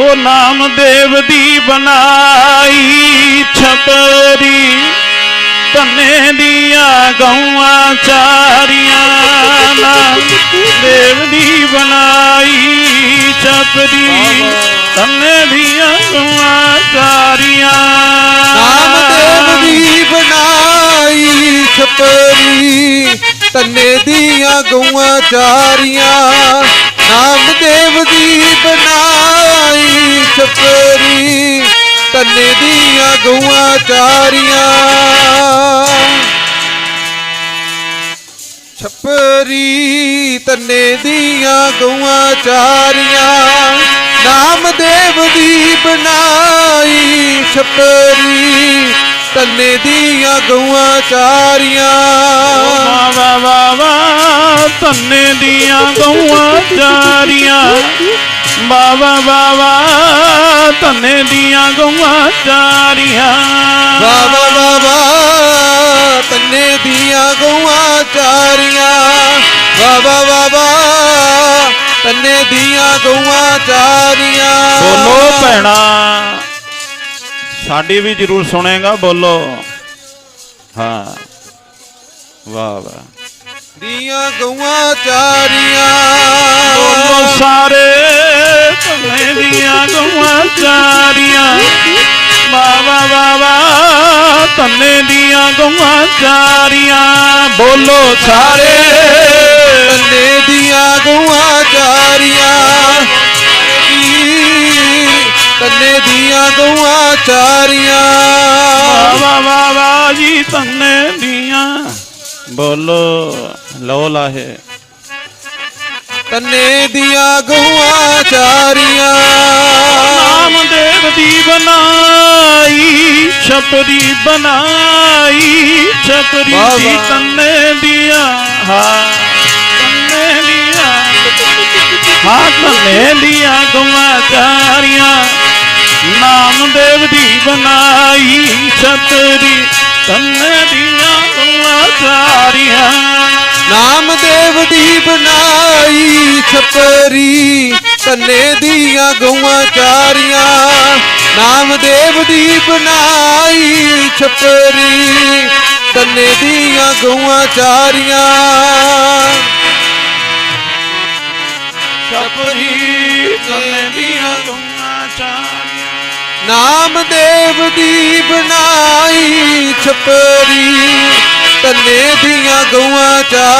ਉਹ ਨਾਮਦੇਵ ਦੀ ਬਣਾਈ ਛਪਰੀ ਤੰਨੇ ਦੀਆਂ ਗਊਆਂ ਚਾਰੀਆਂ ਨਾਮਦੇਵ ਦੀ ਬਣਾਈ ਛਪਰੀ ਤੰਨੇ ਦੀਆਂ ਗਊਆਂ ਚਾਰੀਆਂ ਨਾਮਦੇਵ ਦੀ ਬਣਾਈ ਛਪਰੀ ਤੰਨੇ ਦੀਆਂ ਗਊਆਂ ਚਾਰੀਆਂ ਤੰਨੇ ਦੀਆਂ ਗਊਆਂ ਚਾਰੀਆਂ। ਛਪਰੀ ਤੰਨੇ ਦੀਆਂ ਗਊਆਂ ਚਾਰੀਆਂ। ਨਾਮਦੇਵ ਦੀ ਬਣਾਈ ਛਪਰੀ ਤੰਨੇ ਦੀਆਂ ਗਊਆਂ ਚਾਰੀਆਂ। ਵਾ ਵਾ ਵਾ ਵਾ ਤੰਨੇ ਦੀਆਂ ਗਊਆਂ ਚਾਰੀਆਂ। ਵਾ ਵਾ ਵਾ ਵਾ ਤੰਨੇ ਦੀਆਂ ਗਊਆਂ ਚਾਰੀਆਂ। ਵਾ ਵਾ ਵਾ ਵਾ ਤੰਨੇ ਦੀਆਂ ਗਊਆਂ ਚਾਰੀਆਂ। ਵਾ ਵਾ ਵਾ ਵਾ ਤੰਨੇ ਦੀਆਂ ਗਊਆਂ ਚਾਰੀਆਂ। ਬੋਲੋ ਭੈਣਾ ਸਾਡੀ ਵੀ ਜ਼ਰੂਰ ਸੁਣੇਗਾ ਬੋਲੋ। ਹਾਂ ਵਾਹ ਵਾਹ। ਦੀਆਂ ਗਊਆਂ ਚਾਰੀਆਂ। ਬੋਲੋ ਸਾਰੇ। ਤੰਨੇ ਦੀਆਂ ਗਊਆਂ ਚਾਰੀਆਂ ਵਾ ਵਾ ਤੰਨੇ ਦੀਆਂ ਗਊਆਂ ਚਾਰੀਆਂ। ਬੋਲੋ ਸਾਰੇ। ਤੰਨੇ ਦੀਆਂ ਗਊਆਂ ਚਾਰੀਆਂ। ਤੰਨੇ ਦੀਆਂ ਗਊਆਂ ਚਾਰੀਆਂ। ਵਾ ਵਾ ਵਾ ਵਾ ਜੀ ਤੰਨੇ ਦੀਆਂ। ਬੋਲੋ। ਲੋ ਲਾਹੇ। ਤੰਨੇ ਦੀਆਂ ਗਊਆਂ ਦੀ ਬਣਾਈ ਛਪਰੀ ਬਣਾਈ ਛਪਰੀ ਵਾਹ, ਦੀ। ਤੰਨੇ ਦੀਆਂ ਹਾਂ ਤੰਨੇ ਦੀਆਂ। ਹਾਂ ਤੰਨੇ ਦੀਆਂ ਗੁਮਾ ਚਾਰੀਆਂ। ਨਾਮਦੇਵ ਦੀ ਬਣਾਈ ਛਪਰੀ ਤੰਨੇ ਦੀਆਂ ਗੁਮਾ ਚਾਰੀਆਂ। ਨਾਮਦੇਵ ਦੀ ਬਣਾਈ ਛਪਰੀ ਤੰਨੇ ਦੀਆਂ ਗਊਆਂ ਚਾਰੀਆਂ। ਨਾਮਦੇਵ ਦੀ ਬਣਾਈ ਛਪਰੀ ਤੰਨੇ ਦੀਆਂ ਗਊਆਂ ਚਾਰੀਆਂ। ਛਪਰੀ ਤੰਨੇ ਦੀਆਂ ਗੁਮਾ ਚਾਰੀਆਂ। ਨਾਮਦੇਵ ਦੀ ਬਣਾਈ ਛਪਰੀ ਤੰਨੇ ਦੀਆਂ ਗਊਆਂ ਚਾਰੀਆਂ।